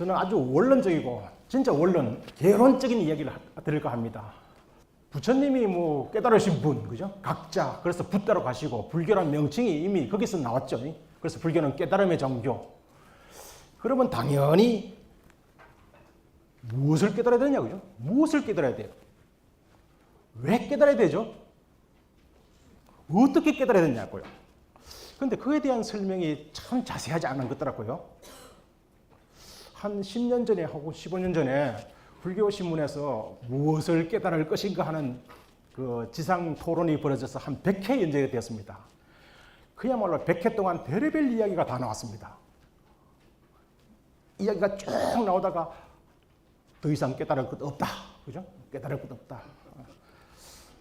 저는 아주 원론적이고 진짜 원론, 개론적인 이야기를 하- 드릴까 합니다. 부처님이 뭐 깨달으신 분, 그죠? 각자. 그래서 붓다로 가시고 불교란 명칭이 이미 거기서 나왔죠. 그래서 불교는 깨달음의 종교. 그러면 당연히 무엇을 깨달아야 되냐, 그죠? 무엇을 깨달아야 돼요? 왜 깨달아야 되죠? 어떻게 깨달아야 되냐고요. 근데 그에 대한 설명이 참 자세하지 않은 것 같더라고요. 한 10년 전에 하고 15년 전에 불교 신문에서 무엇을 깨달을 것인가 하는 그 지상 토론이 벌어져서 한 100회 연재가 되었습니다. 그야말로 100회 동안 별의별 이야기가 다 나왔습니다. 이야기가 쭉 나오다가 더 이상 깨달을 것 없다. 그죠? 깨달을 것 없다.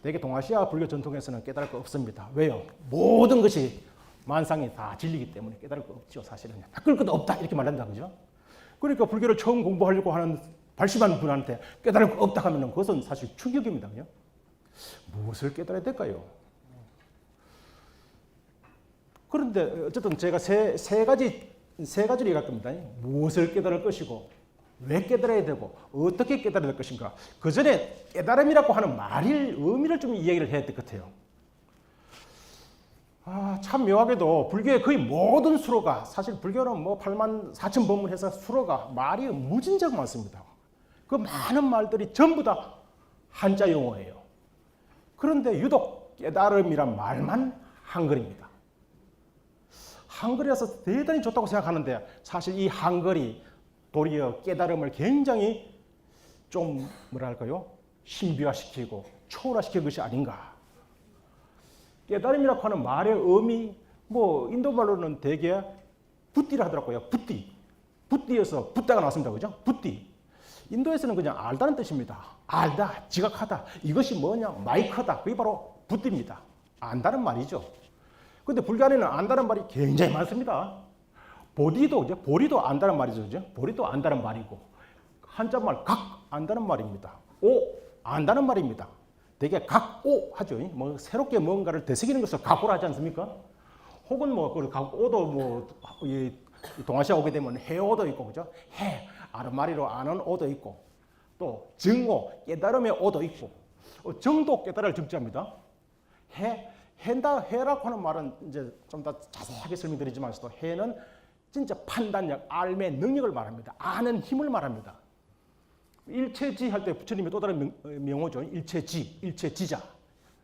대개 동아시아 불교 전통에서는 깨달을 것 없습니다. 왜요? 모든 것이 만상이 다 진리기 때문에 깨달을 것 없죠. 사실은 바꿀 것 없다 이렇게 말한다 그죠? 그러니까 불교를 처음 공부하려고 하는 발심한 분한테 깨달을 것 없다 하면은 그것은 사실 충격입니다. 무엇을 깨달아야 될까요? 그런데 어쨌든 제가 세, 세 가지 세 가지를 얘기할 겁니다. 무엇을 깨달을 것이고 왜 깨달아야 되고 어떻게 깨달아야 될 것인가. 그 전에 깨달음이라고 하는 말일 의미를 좀 이야기를 해야 될 것 같아요. 아, 참 묘하게도 불교의 거의 모든 수로가 사실 불교는 뭐 8만 4천 법문 해서 수로가 말이 무진장 많습니다. 그 많은 말들이 전부 다 한자 용어예요. 그런데 유독 깨달음이란 말만 한글입니다. 한글이라서 대단히 좋다고 생각하는데 사실 이 한글이 도리어 깨달음을 굉장히 좀 뭐랄까요 신비화시키고 초월화시킨 것이 아닌가. 깨달음이라고 하는 말의 의미 뭐 인도 말로는 대개 붓디를 하더라고요. 붓디. 붓디에서 붓다가 나왔습니다. 그죠? 붓디. 인도에서는 그냥 알다는 뜻입니다. 알다, 지각하다. 이것이 뭐냐? 마이크다. 그게 바로 붓디입니다. 안다는 말이죠. 근데 안에는 안다는 말이 굉장히 많습니다. 보디도 이제 보리도 안다는 말이죠. 그죠? 보리도 안다는 말이고 한자말 각 안다는 말입니다. 오 안다는 말입니다. 되게 각오 하죠. 뭐 새롭게 뭔가를 되새기는 것을 각오를 하지 않습니까? 혹은 뭐그 각오도 뭐이 동아시아 오게 되면 해오도 있고 그죠? 해 아르마리로 아는 오도 있고 또 증오 깨달음의 오도 있고 어, 정도 깨달을 정자입니다. 해 해다 해라고 하는 말은 이제 좀 더 자세하게 설명드리지만서도 해는 진짜 판단력, 알매 능력을 말합니다. 아는 힘을 말합니다. 일체지 할 때 부처님의 또 다른 명, 명호죠. 일체지, 일체지자.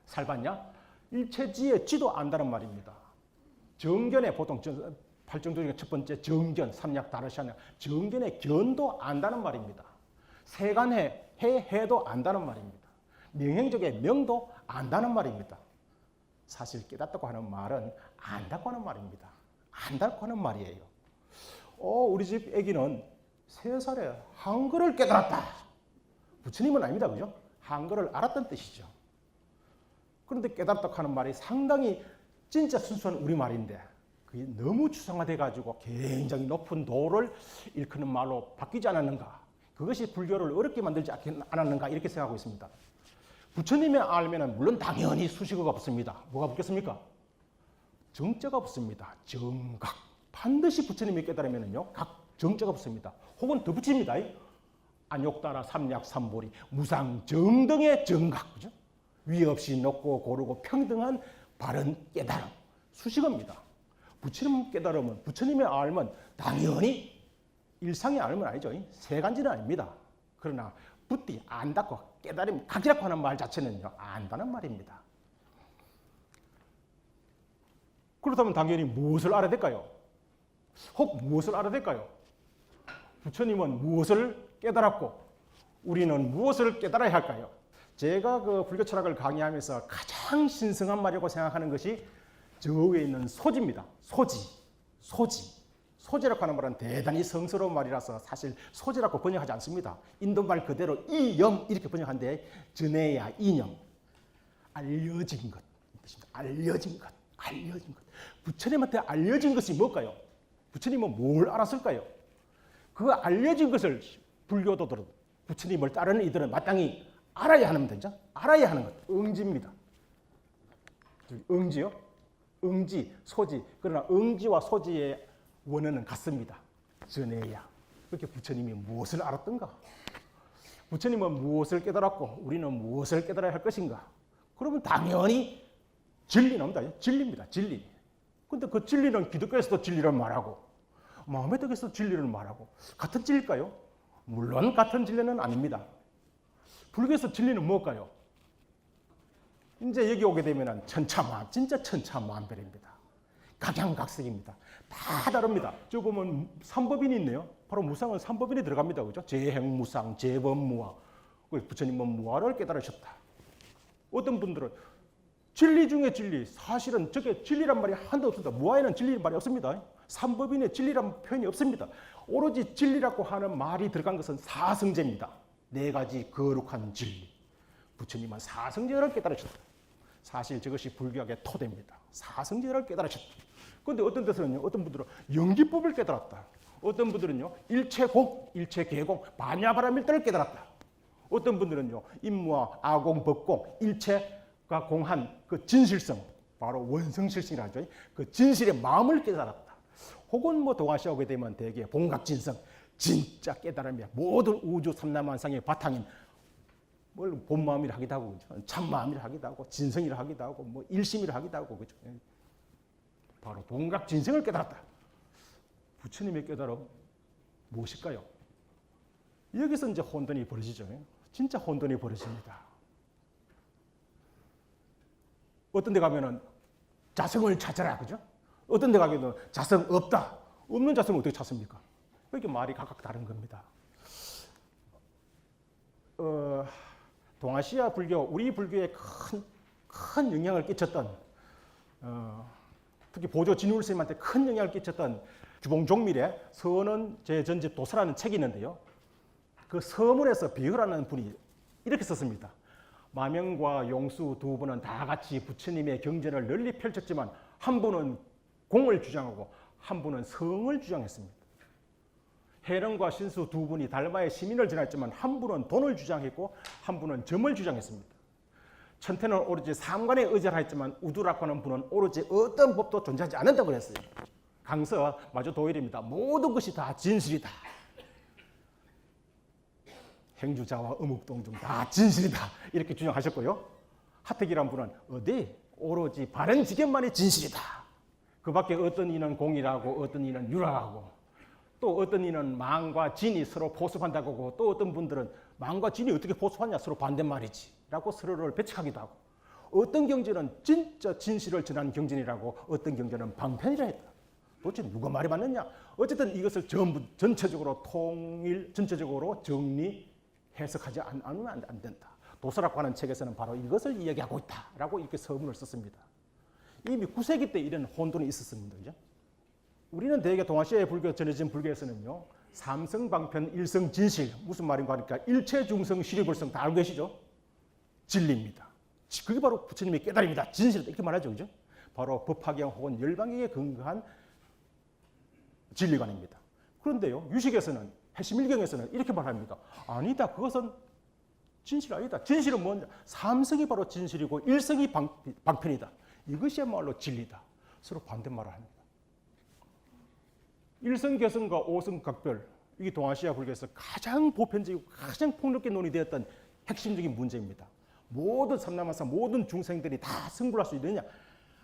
살봤냐? 일체지의 지도 안다는 말입니다. 정견에 보통 팔정도 중에 첫 번째 정견, 삼약 다르샤냐. 정견의 견도 안다는 말입니다. 세간해, 해, 해도 안다는 말입니다. 명행적의 명도 안다는 말입니다. 사실 깨닫다고 하는 말은 안다고 하는 말입니다. 안다고 하는 말이에요. 어, 우리 집 아기는 세 살에 한글을 깨달았다. 부처님은 아닙니다. 그죠? 한글을 알았던 뜻이죠. 그런데 깨달았다고 하는 말이 상당히 진짜 순수한 우리말인데 그게 너무 추상화돼 가지고 굉장히 높은 도를 일컫는 말로 바뀌지 않았는가? 그것이 불교를 어렵게 만들지 않았는가? 이렇게 생각하고 있습니다. 부처님의 알면은 물론 당연히 수식어가 붙습니다. 뭐가 붙겠습니까? 정자가 붙습니다. 정각. 반드시 부처님이 깨달으면은요, 각 정자가 붙습니다. 혹은 더 붙입니다. 안욕따라 삼약 삼보리 무상 정등의 정각. 그죠? 위 없이 높고 고르고 평등한 바른 깨달음. 수식어입니다. 부처님 깨달음은, 부처님의 알면 당연히 일상의 알면 아니죠. 세 간지는 아닙니다. 그러나 붓디 안다고 깨달음 각이라고 하는 말 자체는요 안다는 말입니다. 그렇다면 당연히 무엇을 알아야 될까요? 혹 무엇을 알아야 될까요? 부처님은 무엇을 깨달았고 우리는 무엇을 깨달아야 할까요? 제가 그 불교 철학을 강의하면서 가장 신성한 말이라고 생각하는 것이 저 위에 있는 소지입니다. 소지, 소지. 소지라고 하는 말은 대단히 성스러운 말이라서 사실 소지라고 번역하지 않습니다. 인도말 그대로 이영 이렇게 번역한데 전해야 이념 알려진 것. 알려진 것, 알려진 것. 부처님한테 알려진 것이 뭘까요? 부처님은 뭘 알았을까요? 그 알려진 것을 불교도들은 부처님을 따르는 이들은 마땅히 알아야 하는 문제죠. 알아야 하는 것. 응지입니다. 응지요? 응지, 소지. 그러나 응지와 소지의 원어는 같습니다. 전해야. 그렇게 부처님이 무엇을 알았던가? 부처님은 무엇을 깨달았고 우리는 무엇을 깨달아야 할 것인가? 그러면 당연히 진리 나옵니다. 진리입니다. 진리. 근데 그 진리는 기독교에서도 진리를 말하고 마음에덕에서 진리를 말하고 같은 진리일까요? 물론 같은 진리는 아닙니다. 불교에서 진리는 뭘까요? 이제 여기 오게 되면 천차만 진짜 천차만별입니다. 각양각색입니다. 다 다릅니다. 저 보면 삼법인이 있네요. 바로 무상은 삼법인이 들어갑니다. 그죠? 재행 무상, 재범무화. 그 부처님은 무화를 깨달으셨다. 어떤 분들은 진리 중에 진리, 사실은 저게 진리란 말이 한도 없습니다. 무화에는 진리란 말이 없습니다. 삼법인에 진리란 표현이 없습니다. 오로지 진리라고 하는 말이 들어간 것은 사성제입니다. 네 가지 거룩한 진리. 부처님은 사성제를 깨달으셨다. 사실 저것이 불교학의 토대입니다. 사성제를 깨달으셨다. 그런데 어떤 데서는요, 어떤 분들은 연기법을 깨달았다. 어떤 분들은요, 일체공, 일체계공, 반야바라밀대를 깨달았다. 어떤 분들은요, 임무와 아공, 법공, 일체가 공한 그 진실성, 바로 원성실성이라 하죠. 그 진실의 마음을 깨달았다. 혹은 뭐 동아시아 오게 되면 대개 봉각진성, 진짜 깨달음이야. 모든 우주 삼라만상의 바탕인 뭘 본마음이라 하기도 하고? 참마음이라 하기도 하고 진성이라 하기도 하고 뭐 일심이라 하기도 하고 그죠? 예. 바로 동각 진성을 깨달았다. 부처님의 깨달음 무엇일까요? 여기서 이제 혼돈이 벌어지죠. 진짜 혼돈이 벌어집니다. 어떤 데 가면은 자성을 찾아라 그죠? 어떤 데 가면은 자성 없다. 없는 자성을 어떻게 찾습니까? 이렇게 말이 각각 다른 겁니다. 어, 동아시아 불교, 우리 불교에 큰, 큰 영향을 끼쳤던, 어, 특히 보조 진울 스님한테 큰 영향을 끼쳤던 주봉종밀의 서는 제 전집 도서라는 책이 있는데요. 그 서문에서 비유라는 분이 이렇게 썼습니다. 마명과 용수 두 분은 다 같이 부처님의 경전을 널리 펼쳤지만 한 분은 공을 주장하고 한 분은 성을 주장했습니다. 해령과 신수 두 분이 달마의 시민을 지났지만 한 분은 돈을 주장했고 한 분은 점을 주장했습니다. 천태는 오로지 삼관에 의존했지만 우두라고 하는 분은 오로지 어떤 법도 존재하지 않는다고 그랬어요. 강서 마주 도일입니다. 모든 것이 다 진실이다. 행주자와 어묵동중 다 진실이다. 이렇게 주장하셨고요. 하택이란 분은 어디 오로지 바른 지견만이 진실이다. 그 밖에 어떤 이는 공이라고 어떤 이는 유라하고 또 어떤 이는 망과 진이 서로 포섭한다고 하고 또 어떤 분들은 망과 진이 어떻게 포섭하냐 서로 반대말이지 라고 서로를 배척하기도 하고 어떤 경전은 진짜 진실을 전하는 경전이라고 어떤 경전은 방편이라 했다. 도대체 누가 말이 맞느냐? 어쨌든 이것을 전부 전체적으로 통일 전체적으로 정리 해석하지 않, 않으면 안, 안 된다. 도서라고 하는 책에서는 바로 이것을 이야기하고 있다라고 이렇게 서문을 썼습니다. 이미 9세기 때 이런 혼돈이 있었습니다. 그죠? 우리는 대개 동아시아의 불교 전해진 불교에서는요. 삼성 방편 일성 진실 무슨 말인가 하니까 일체 중성 실이불성 다 알고 계시죠? 진리입니다. 그게 바로 부처님의 깨달음이다. 진실이다. 이렇게 말하죠. 그죠? 바로 법화경 혹은 열방경에 근거한 진리관입니다. 그런데요. 유식에서는 해심일경에서는 이렇게 말합니다. 아니다. 그것은 진실 아니다. 진실은 뭔냐? 삼성이 바로 진실이고 일성이 방, 방편이다. 이것이야말로 진리다. 서로 반대말을 합니다. 일성개성과 오성각별 이게 동아시아 불교에서 가장 보편적이고 가장 폭넓게 논의되었던 핵심적인 문제입니다. 모든 삼남한사 모든 중생들이 다 승불할 수 있느냐?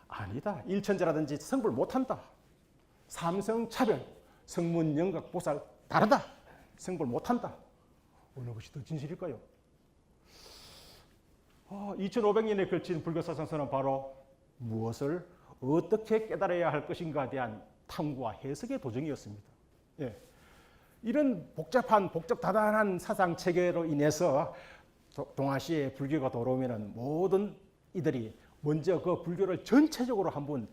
아니다. 일천자라든지 승불 못한다. 삼성 차별, 성문 영각 보살 다르다. 승불 못한다. 어느 것이 더 진실일까요? 어, 2500년에 걸친 불교 사상서는 바로 무엇을 어떻게 깨달아야 할 것인가에 대한 탐구와 해석의 도정이었습니다. 예. 이런 복잡한 복잡다단한 사상 체계로 인해서 동아시아의 불교가 돌아오면은 모든 이들이 먼저 그 불교를 전체적으로 한번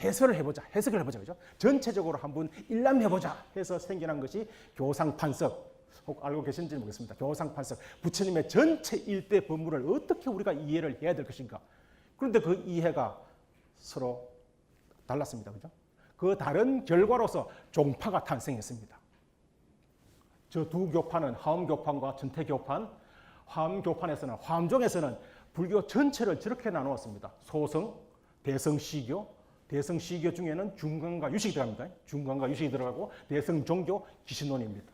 해설을 해보자, 해석을 해보자, 그죠? 전체적으로 한번 일람해보자 해서 생겨난 것이 교상판석. 혹 알고 계신지 모르겠습니다. 교상판석. 부처님의 전체 일대 법문을 어떻게 우리가 이해를 해야 될 것인가. 그런데 그 이해가 서로 달랐습니다. 그죠? 그 다른 결과로서 종파가 탄생했습니다. 저 두 교파는 화엄교판과 전태교판, 화엄교판에서는 화엄종에서는 불교 전체를 저렇게 나누었습니다. 소성, 대성시교, 대성시교 중에는 중간과 유식이 들어갑니다. 중간과 유식이 들어가고 대성종교, 기신론입니다.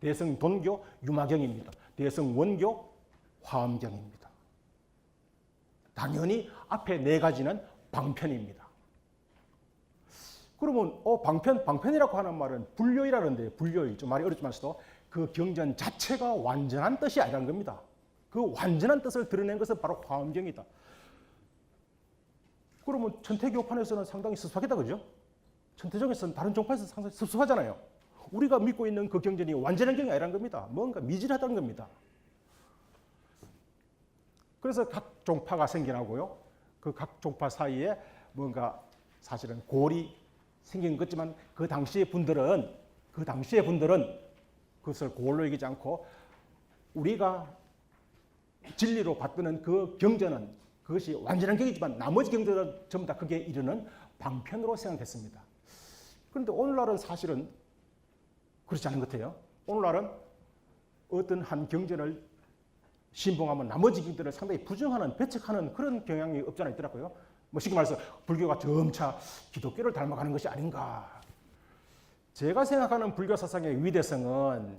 대성 돈교 유마경입니다. 대성 원교 화엄경입니다. 당연히 앞에 네 가지는 방편입니다. 그러면 어 방편 방편이라고 하는 말은 불교이라는데 불교이 좀 말이 어렵지만서도 그 경전 자체가 완전한 뜻이 아니라는 겁니다. 그 완전한 뜻을 드러낸 것은 바로 화엄경이다. 그러면 천태교판에서는 상당히 섭섭하겠다 그죠? 천태종에서는 다른 종파에서 상당히 섭섭하잖아요. 우리가 믿고 있는 그 경전이 완전한 경이 아니라는 겁니다. 뭔가 미진하다는 겁니다. 그래서 각 종파가 생겨나고요. 그 각 종파 사이에 뭔가 사실은 골이 생긴 것지만 그 당시의 분들은 그 당시의 분들은 그것을 골로 여기지 않고 우리가 진리로 받드는 그 경전은 그것이 완전한 경이지만 나머지 경전은 전부 다 그게 이르는 방편으로 생각했습니다. 그런데 오늘날은 사실은 그렇지 않은 것 같아요. 오늘날은 어떤 한 경전을 신봉하면 나머지 경전을 상당히 부정하는 배척하는 그런 경향이 없지 않아 있더라고요. 뭐 쉽게 말해서 불교가 점차 기독교를 닮아가는 것이 아닌가. 제가 생각하는 불교 사상의 위대성은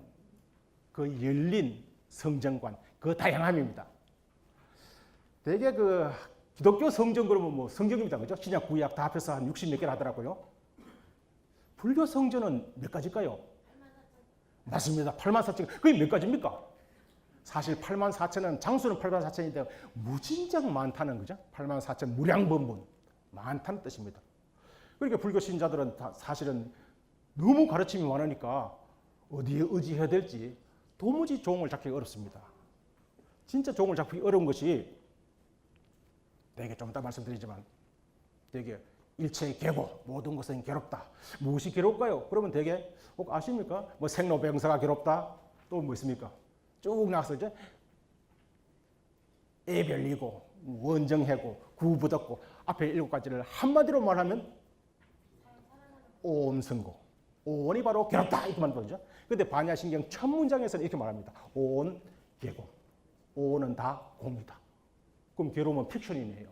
그 열린 성정관, 그 다양함입니다. 대개 그 기독교 성전 그러면 뭐 성경입니다. 그죠? 신약 구약 다 합해서 한 60몇 개를 하더라고요. 불교 성전은 몇 가지일까요? 맞습니다. 8만 4천. 그게 몇 가지입니까? 사실 8만 4천은 장수는 8만 4천인데 무진장 많다는 거죠. 8만 4천 무량번분 많다는 뜻입니다. 그러니까 불교 신자들은 다 사실은 너무 가르침이 많으니까 어디에 의지해야 될지 도무지 종을 잡기 어렵습니다. 진짜 종을 잡기 어려운 것이 되게 좀 이따 말씀드리지만 되게 일체의 괴고 모든 것은 괴롭다. 무엇이 괴롭까요? 그러면 되게 혹 아십니까? 뭐 생로병사가 괴롭다. 또 뭐 있습니까? 쭉 나서 이제 애별이고 원정해고 구부덕고 앞에 일곱 가지를 한마디로 말하면 온성고 온이 바로 괴롭다 이렇게 말하는 거죠. 근데 반야신경 첫 문장에서는 이렇게 말합니다. 온 괴고 온은 다 공이다. 그럼 괴로움은 픽션이네요.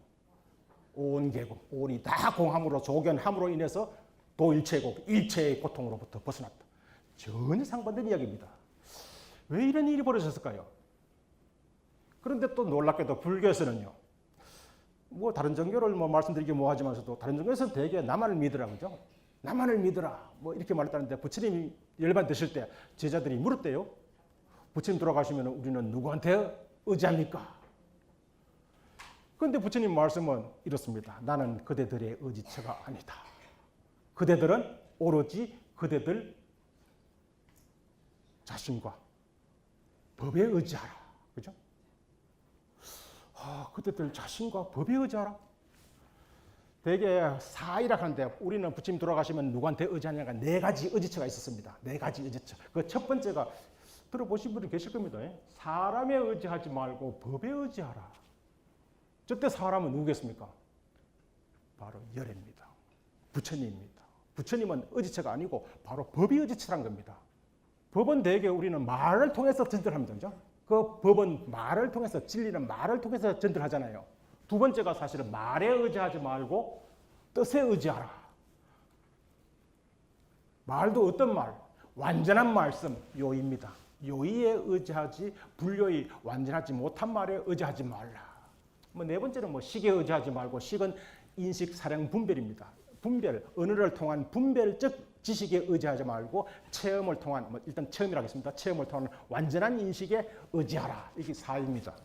온 괴고 온이 다 공함으로 조견함으로 인해서 도일체고 일체의 고통으로부터 벗어났다. 전혀 상반된 이야기입니다. 왜 이런 일이 벌어졌을까요? 그런데 또 놀랍게도 불교에서는요. 뭐 다른 종교를 뭐 말씀드리기 뭐하지만서도 다른 종교에서는 대개 나만을 믿으라 그죠? 나만을 믿으라 뭐 이렇게 말했다는데 부처님이 열반 드실 때 제자들이 물었대요. 부처님 돌아가시면 우리는 누구한테 의지합니까? 그런데 부처님 말씀은 이렇습니다. 나는 그대들의 의지처가 아니다. 그대들은 오로지 그대들 자신과 법에 의지하라. 그죠? 아, 그대들 자신과 법에 의지하라. 대개 사이라 하는데 우리는 부처님 돌아가시면 누구한테 의지하냐가 네 가지 의지처가 있었습니다. 네 가지 의지처. 그 첫 번째가 들어보신 분이 계실 겁니다. 사람에 의지하지 말고 법에 의지하라. 저때 사람은 누구겠습니까? 바로 열애입니다. 부처님입니다. 부처님은 의지처가 아니고 바로 법이 의지처란 겁니다. 법은 대개 우리는 말을 통해서 전달합니다. 그죠? 그 법은 말을 통해서 진리는 말을 통해서 전달하잖아요. 두 번째가 사실은 말에 의지하지 말고 뜻에 의지하라. 말도 어떤 말? 완전한 말씀 요입니다. 요의에 의지하지 불요의 완전하지 못한 말에 의지하지 말라. 뭐 네 번째는 뭐 식에 의지하지 말고 식은 인식 사량 분별입니다. 분별 언어를 통한 분별적 지식에 의지하지 말고 체험을 통한 뭐 일단 체험이라겠습니다. 체험을 통한 완전한 인식에 의지하라. 이게 사입니다.